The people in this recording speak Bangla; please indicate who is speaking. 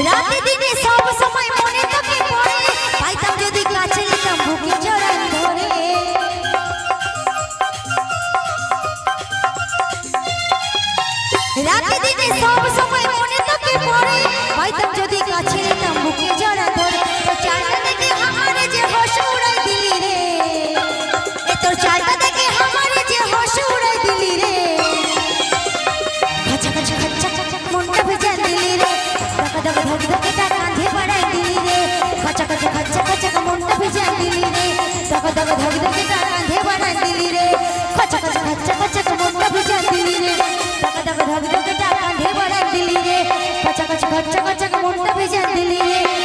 Speaker 1: দিনে রাতে দিনে সব সময় মনে তোকে পড়ে পাইতাম যদি কাছে নিতাম বুকে জড়া ধরে। তো চালটা দেখে আমারে যে হোশ উড়াই দিলি রে। তোর চালটা रंग रंग डाला ढेबर दिली रे। कचक कचक कचक कचक मुंड भी जल दिली रे।